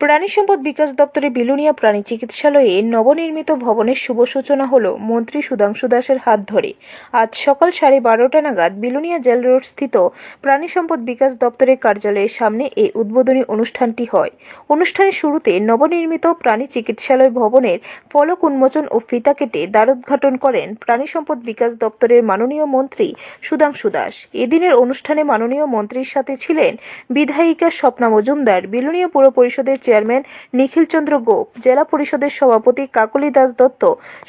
প্রাণী সম্পদ বিকাশ দপ্তরের বিলুনিয়া প্রাণী চিকিৎসালয়ে নবনির্মিত ভবনের শুভ সূচনা হল মন্ত্রী সুধাংশু দাসের হাত ধরে। আজ সকাল সাড়ে বারোটা নাগাদ বিলুনিয়া জেল রোড স্থিত প্রাণী সম্পদ বিকাশ দপ্তরের কার্যালয়ের সামনে এই উদ্বোধনী অনুষ্ঠানটি হয়। অনুষ্ঠানের শুরুতে নবনির্মিত প্রাণী চিকিৎসালয় ভবনের ফলক উন্মোচন ও ফিতা কেটে দ্বারোদ্ঘাটন করেন প্রাণী সম্পদ বিকাশ দপ্তরের মাননীয় মন্ত্রী সুধাংশু দাস। এদিনের অনুষ্ঠানে মাননীয় মন্ত্রীর সাথে ছিলেন বিধায়িকা স্বপ্না মজুমদার, বিলুনিয়া পুর পরিষদের চেয়ারম্যান নিখিল চন্দ্র গোপ, জেলা পরিষদের সভাপতি কাকলি দাস দত্ত,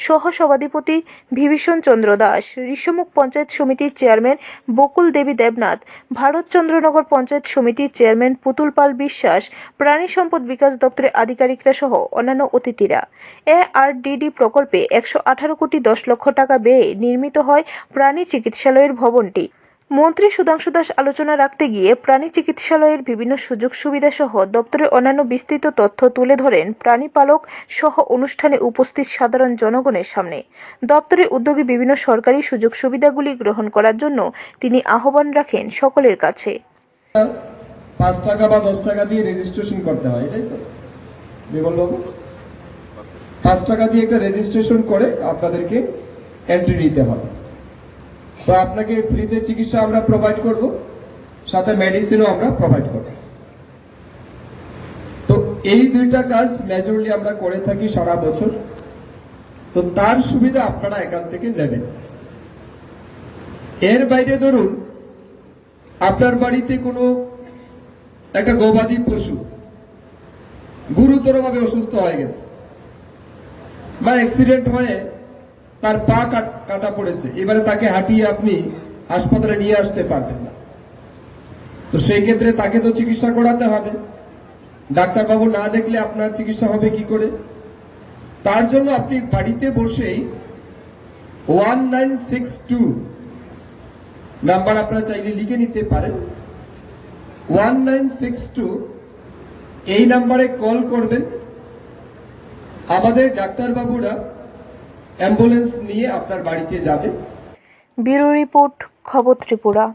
সহ সভাধিপতি বিভীষণ চন্দ্র দাস, ঋষমুখ পঞ্চায়েত সমিতির চেয়ারম্যান বকুল দেবী দেবনাথ ভারতচন্দ্রনগর পঞ্চায়েত সমিতির চেয়ারম্যান পুতুল পাল বিশ্বাস, প্রাণী সম্পদ বিকাশ দপ্তরের আধিকারিকরা সহ অন্যান্য অতিথিরা। এ আর ডিডি প্রকল্পে একশো আঠারো কোটি দশ লক্ষ টাকা ব্যয়ে নির্মিত হয় প্রাণী চিকিৎসালয়ের ভবনটি। মন্ত্রী সুধাংশু দাস আলোচনা রাখতে গিয়ে প্রাণী চিকিৎসালয়ের বিভিন্ন সুযোগ সুবিধা সহ দপ্তরের অন্যান্য বিস্তৃত তথ্য তুলে ধরেন প্রাণী পালক সহ অনুষ্ঠানে উপস্থিত সাধারণ জনগণের সামনে। দপ্তরের উদ্যোগে বিভিন্ন সরকারি সুযোগ সুবিধাগুলি গ্রহণ করার জন্য তিনি আহ্বান রাখেন সকলের কাছে। পাঁচ টাকা বা দশ টাকা দিয়ে রেজিস্ট্রেশন করতে হয়, এটাই তো। পাঁচ টাকা দিয়ে একটা রেজিস্ট্রেশন করে আপনাদেরকে এন্ট্রি নিতে হবে তো আপনাকে ফ্রিতে চিকিৎসা আমরা প্রোভাইড করব, সাথে মেডিসিনও আমরা প্রোভাইড করব। তো এই দুইটা কাজ মেজরলি আমরা করে থাকি সারা বছর। তো তার সুবিধা আপনারা এখান থেকে নেবেন। এর বাইরে ধরুন, আপনার বাড়িতে কোনো একটা গবাদি পশু গুরুতরভাবে অসুস্থ হয়ে গেছে বা অ্যাক্সিডেন্ট হয়ে তার পা কাট- পড়েছে। এবারে তাকে হাঁটিয়ে আপনি হাসপাতালে নিয়ে আসতে পারবেন না। তো সেই ক্ষেত্রে তাকে তো চিকিৎসা করাতে হবে। ডাক্তারবাবু না দেখলে আপনার চিকিৎসা হবে কি করে? তার জন্য আপনি বাড়িতে বসেই one nine six two number আপনারা চাইলে লিখে নিতে পারেন। ওয়ান নাইন সিক্স টু এই নাম্বারে কল করবেন। আমাদের ডাক্তারবাবুরা অ্যাম্বুলেন্স নিয়ে আপনার বাড়িতে যাবে। ব্যুরো রিপোর্ট খবর ত্রিপুরা।